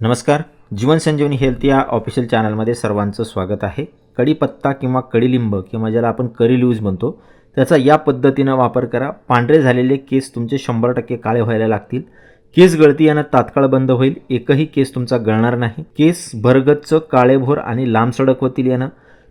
नमस्कार जीवन संजीवनी हेल्थ या ऑफिशियल चॅनलमध्ये सर्वांचं स्वागत आहे. कढीपत्ता किंवा कडीलिंब किंवा ज्याला आपण करी ल्यूज म्हणतो त्याचा या पद्धतीनं वापर करा. पांढरे झालेले केस तुमचे शंभर टक्के काळे व्हायला लागतील. केस गळती यानं तात्काळ बंद होईल. एकही केस तुमचा गळणार नाही. केस भरगच्च काळेभोर आणि लांबसडक होतील यानं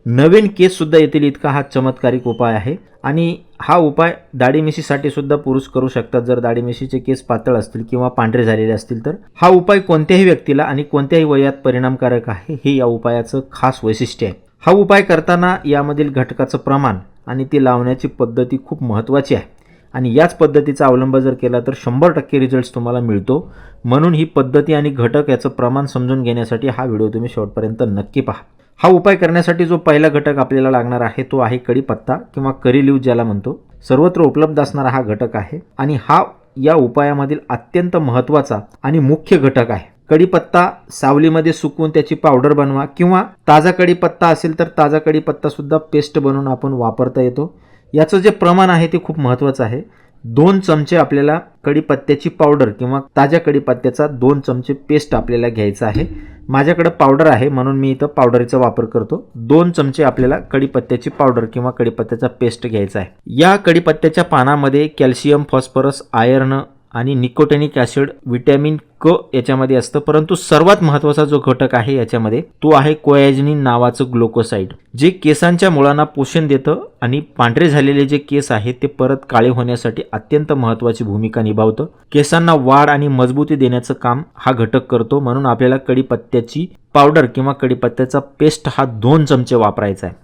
नवीन केस सुद्धा येतील इतका हा चमत्कारिक उपाय आहे. आणि हा उपाय दाढीमिशीसाठी सुद्धा पुरुष करू शकतात. जर दाढीमिशीचे केस पातळ असतील किंवा पांढरे झालेले असतील तर. हा उपाय कोणत्याही व्यक्तीला आणि कोणत्याही वयात परिणामकारक आहे हे या उपायाचं खास वैशिष्ट्य आहे. हा उपाय करताना यामधील घटकाचं प्रमाण आणि ती लावण्याची पद्धती खूप महत्त्वाची आहे. आणि याच पद्धतीचा अवलंब जर केला तर शंभर टक्के रिझल्ट्स तुम्हाला मिळतो. म्हणून ही पद्धती आणि घटक याचं प्रमाण समजून घेण्यासाठी हा व्हिडिओ तुम्ही शेवटपर्यंत नक्की पहा. हा उपाय करण्यासाठी जो पहिला घटक आपल्याला लागणार आहे तो आहे कढीपत्ता किंवा करी ज्याला म्हणतो. सर्वत्र उपलब्ध असणारा हा घटक आहे आणि हा या उपायामधील अत्यंत महत्त्वाचा आणि मुख्य घटक आहे. कढीपत्ता सावलीमध्ये सुकवून त्याची पावडर बनवा किंवा ताजा कढीपत्ता असेल तर ताजा कढीपत्ता सुद्धा पेस्ट बनवून आपण वापरता येतो. याचं जे प्रमाण आहे ते खूप महत्त्वाचं आहे. दोन चमचे आपल्याला कडीपत्त्याची पावडर किंवा ताज्या कडीपत्त्याचा दोन चमचे पेस्ट आपल्याला घ्यायचा आहे. माझ्याकडं पावडर आहे म्हणून मी इथं पावडरीचा वापर करतो. दोन चमचे आपल्याला कडीपत्त्याची पावडर किंवा कढीपत्त्याचा पेस्ट घ्यायचा आहे. या कडीपत्त्याच्या पानामध्ये कॅल्शियम फॉस्फरस आयर्न आणि निकोटेनिक ॲसिड व्हिटॅमिन क याच्यामध्ये असतं. परंतु सर्वात महत्त्वाचा जो घटक आहे याच्यामध्ये तो आहे कोयाजनिन नावाचं ग्लोकोसाईड जे केसांच्या मुळांना पोषण देतं आणि पांढरे झालेले जे केस आहेत ते परत काळे होण्यासाठी अत्यंत महत्त्वाची भूमिका निभावतं. केसांना वाढ आणि मजबूती देण्याचं काम हा घटक करतो. म्हणून आपल्याला कढीपत्त्याची पावडर किंवा कढीपत्त्याचा पेस्ट हा दोन चमचे वापरायचा आहे.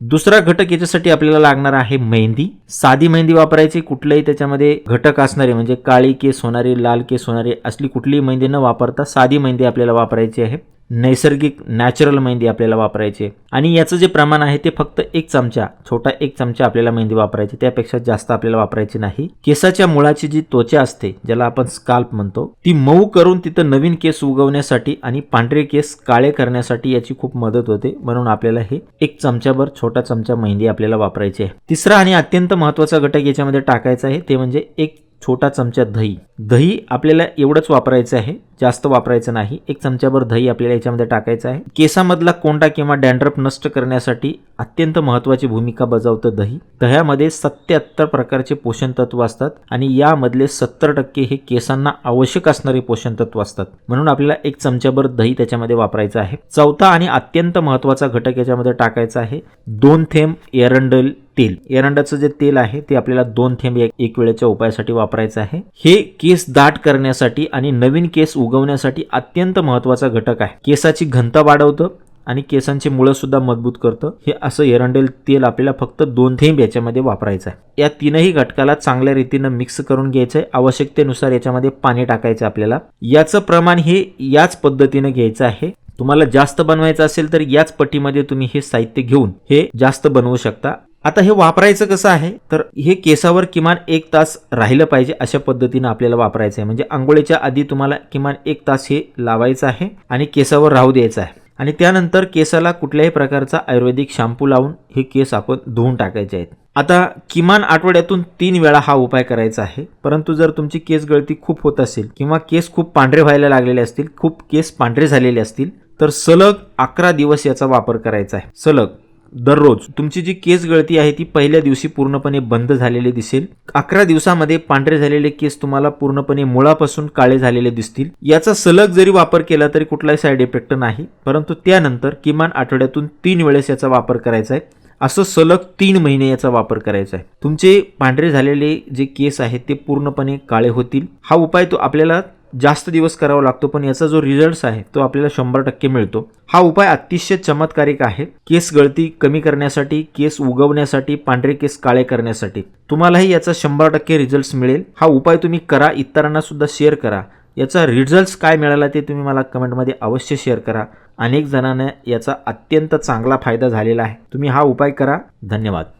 दुसरा घटक याच्यासाठी आपल्याला लागणार आहे मेहंदी. साधी मेहंदी वापरायची कुठलंही त्याच्यामध्ये घटक असणारे म्हणजे काळी केस होणारी लाल केस होणारी असली कुठलीही मेहंदी न वापरता साधी मेहंदी आपल्याला वापरायची आहे. नैसर्गिक नॅचरल मेहंदी आपल्याला वापरायची. आहे आणि याचं जे प्रमाण आहे ते फक्त एक चमचा छोटा एक चमचा आपल्याला मेहंदी वापरायची. त्यापेक्षा जास्त आपल्याला वापरायची नाही. केसाच्या मुळाची जी त्वचा असते ज्याला आपण स्काल्प म्हणतो ती मऊ करून तिथं नवीन केस उगवण्यासाठी आणि पांढरे केस काळे करण्यासाठी याची खूप मदत होते. म्हणून आपल्याला हे एक चमच्याभर छोटा चमचा मेहंदी आपल्याला वापरायची आहे. तिसरा आणि अत्यंत महत्त्वाचा घटक याच्यामध्ये टाकायचा आहे ते म्हणजे एक छोटा चमचा दही. दही आपल्याला एवढंच वापरायचं आहे जास्त वापरायचं नाही. एक चमच्याभर दही आपल्याला याच्यामध्ये टाकायचं आहे. केसामधला कोंडा किंवा डॅन्ड्रप नष्ट करण्यासाठी अत्यंत महत्त्वाची भूमिका बजावतं दही. दह्यामध्ये सत्याहत्तर प्रकारचे पोषण तत्व असतात आणि यामधले सत्तर टक्के हे केसांना आवश्यक असणारे पोषण तत्व असतात. म्हणून आपल्याला एक चमच्याभर दही त्याच्यामध्ये वापरायचं आहे. चौथा आणि अत्यंत महत्त्वाचा घटक याच्यामध्ये टाकायचा आहे. दोन थेंब एरंडल तेल. एरंडाचं जे तेल आहे ते आपल्याला दोन थेंब एक वेळेच्या उपायासाठी वापरायचं आहे. हे केस दाट करण्यासाठी आणि नवीन केस उगवण्यासाठी अत्यंत महत्त्वाचा घटक आहे. केसाची घनता वाढवतं आणि केसांची मुळं सुद्धा मजबूत करतं. हे असं एरंडेल तेल आपल्याला फक्त दोन थेंब याच्यामध्ये वापरायचं आहे. या तीनही घटकाला चांगल्या रीतीनं मिक्स करून घ्यायचं आहे. आवश्यकतेनुसार याच्यामध्ये पाणी टाकायचं आपल्याला. याचं प्रमाण हे याच पद्धतीनं घ्यायचं आहे. तुम्हाला जास्त बनवायचं असेल तर याच पट्टीमध्ये तुम्ही हे साहित्य घेऊन हे जास्त बनवू शकता. आता हे वापरायचं कसं आहे? तर हे केसावर किमान एक तास राहिलं पाहिजे अशा पद्धतीनं आपल्याला वापरायचं आहे. म्हणजे आंघोळीच्या आधी तुम्हाला किमान एक तास हे लावायचं आहे आणि केसावर राहू द्यायचं आहे. आणि त्यानंतर केसाला कुठल्याही प्रकारचा आयुर्वेदिक शॅम्पू लावून हे केस आपण धुवून टाकायचे आहेत. आता किमान आठवड्यातून तीन वेळा हा उपाय करायचा आहे. परंतु जर तुमची केस गळती खूप होत असेल किंवा केस खूप पांढरे व्हायला लागलेले असतील खूप केस पांढरे झालेले असतील तर सलग अकरा दिवस याचा वापर करायचा आहे. सलग. दररोज तुमची जी केस गळती आहे ती पहिल्या दिवशी पूर्णपणे बंद झालेली दिसेल. अकरा दिवसामध्ये पांढरे झालेले केस तुम्हाला पूर्णपणे मुळापासून काळे झालेले दिसतील. याचा सलग जरी वापर केला तरी कुठलाही साईड इफेक्ट नाही परंतु त्यानंतर किमान आठवड्यातून तीन वेळेस याचा वापर करायचा आहे. असं सलग तीन महिने याचा वापर करायचा आहे. तुमचे पांढरे झालेले जे केस आहेत ते पूर्णपणे काळे होतील. हा उपाय तो आपल्याला जास्त दिवस करावा लागतो पण याचा जो रिझल्ट आहे तो आपल्याला शंभर टक्के मिळतो. हा उपाय अतिशय चमत्कारिक आहे. केस गळती कमी करण्यासाठी केस उगवण्यासाठी पांढरे केस काळे करण्यासाठी. तुम्हालाही याचा शंभर टक्के रिझल्ट मिळेल. हा उपाय तुम्ही करा इतरांना सुद्धा शेअर करा. याचा रिझल्ट्स काय मिळाला ते तुम्ही मला कमेंटमध्ये अवश्य शेअर करा. अनेक जणांना याचा अत्यंत चांगला फायदा झालेला आहे. तुम्ही हा उपाय करा. धन्यवाद.